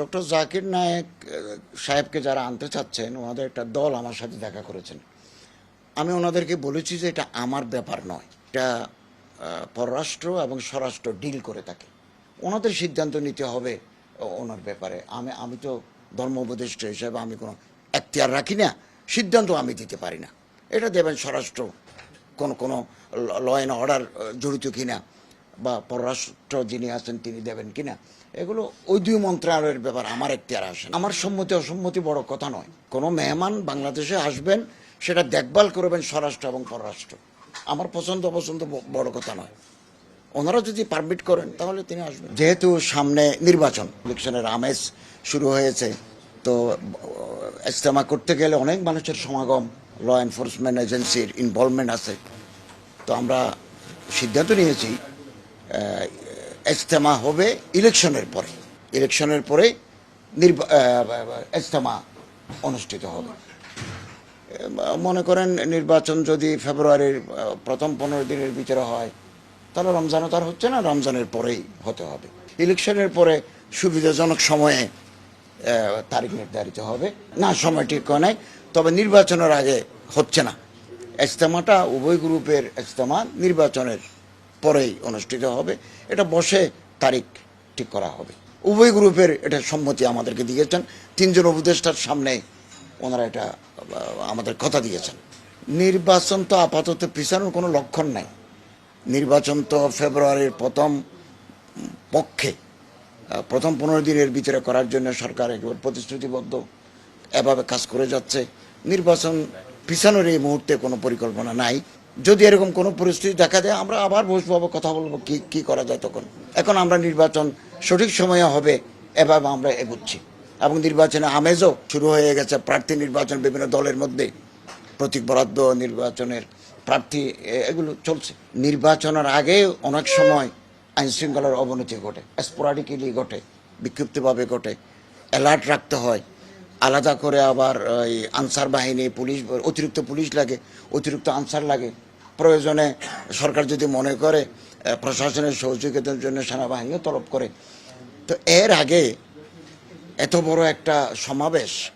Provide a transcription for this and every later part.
Doctor Zakir Naik সাহেবকে যারা আনতে চাচ্ছেন, ওনাদের একটা দল আমার সাথে দেখা করেছেন। আমি ওনাদেরকে বলেছি যে এটা আমার ব্যাপার নয়। এটা পররাষ্ট্র এবং স্বরাষ্ট্র ডিল করে থাকে। ওনাদের সিদ্ধান্ত নিতে হবে ওনার ব্যাপারে। আমি আমি তো ধর্ম উপদেষ্টা হিসাবে আমি কোনো এখতিয়ার রাখি না, সিদ্ধান্ত আমি দিতে পারি না। এটা দেবেন স্বরাষ্ট্র কোন, কোনো ল অ্যান্ড অর্ডার জড়িত কিনা। বা পররাষ্ট্র যিনি আছেন তিনি দেবেন কিনা, এগুলো ওই দুই মন্ত্রণালয়ের ব্যাপার আমার এখতিয়ার আসে। আমার সম্মতি অসম্মতি বড় কথা নয়। কোনো মেহমান বাংলাদেশে আসবেন, সেটা দেখভাল করবেন স্বরাষ্ট্র এবং পররাষ্ট্র। আমার পছন্দ অপছন্দ বড় কথা নয়। ওনারা যদি পারমিট করেন, তাহলে তিনি আসবেন। যেহেতু সামনে নির্বাচন, ইলেকশনের আমেজ শুরু হয়েছে, তো ইজতেমা করতে গেলে অনেক মানুষের সমাগম ল এনফোর্সমেন্ট এজেন্সির ইনভলভমেন্ট আছে। তো আমরা সিদ্ধান্ত নিয়েছি আহ, ইজতেমা হবে ইলেকশনের পরে। ইলেকশনের পরে নির্বা- আহ, ইজতেমা অনুষ্ঠিত হবে। মনে করেন নির্বাচন যদি ফেব্রুয়ারির প্রথম পনেরো দিনের ভিতরে হয় তাহলে রমজানও তার হচ্ছে না রমজানের পরেই হতে হবে। ইলেকশনের পরে সুবিধাজনক সময়ে তারিখ নির্ধারিত হবে। না সময় ঠিক হয় নাই তবে নির্বাচনের আগে হচ্ছে না। ইজতেমাটা উভয় গ্রুপের ইজতেমা নির্বাচনের পরেই অনুষ্ঠিত হবে। এটা বসে তারিখ ঠিক করা হবে। উভয় গ্রুপের এটা সম্মতি আমাদেরকে দিয়েছেন। তিনজন উপদেষ্টার সামনে ওনারা এটা আমাদের কথা দিয়েছেন। নির্বাচন তো আপাতত পিছানোর কোনো লক্ষণ নাই। নির্বাচন তো ফেব্রুয়ারির প্রথম পক্ষে প্রথম পনেরো দিনের ভিতরে করার জন্য সরকার একেবারে প্রতিশ্রুতিবদ্ধ, এভাবে কাজ করে যাচ্ছে। নির্বাচন পিছানোর এই মুহূর্তে কোনো পরিকল্পনা নাই। যদি এরকম কোনো পরিস্থিতি দেখা দেয়, আমরা আবার বসবো কথা বলব, কি কি করা যায় তখন। এখন আমরা নির্বাচন সঠিক সময়ে হবে এভাবে আমরা এগুচ্ছি। এবং নির্বাচনে আমেজও শুরু হয়ে গেছে, প্রার্থী নির্বাচন, বিভিন্ন দলের মধ্যে। প্রতীক বরাদ্দ, নির্বাচনের প্রার্থী এগুলো চলছে। নির্বাচনের আগে অনেক সময় আইন শৃঙ্খলার অবনতি ঘটে, স্পোরাডিক্যালি ঘটে, বিক্ষিপ্তভাবে ঘটে। অ্যালার্ট রাখতে হয়। আলাদা করে আবার আনসার বাহিনী, পুলিশ, অতিরিক্ত পুলিশ লাগে, অতিরিক্ত আনসার লাগে। প্রয়োজনে সরকার যদি মনে করে প্রশাসনের সহযোগিতার জন্য সেনাবাহিনীও তলব করে। তো এর আগে এত বড় একটা সমাবেশ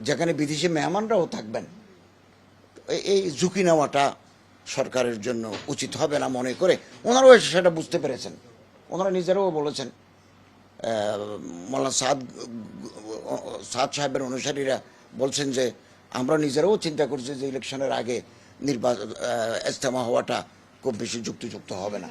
যেখানে বিদেশি মেহমানরাও থাকবেন এই- ঝুঁকি নেওয়াটা সরকারের জন্য উচিত হবে না মনে করে। ওনারাও সেটা বুঝতে পেরেছেন। ওনারা নিজেরাও বলেছেন মোল্লা সাদ সাদ সাহেবের অনুসারীরা বলছেন যে, আমরা নিজেরাও চিন্তা করছি যে ইলেকশনের আগে নির্বাচন এজতেমা হওয়াটা খুব বেশি যুক্তিযুক্ত হবে না।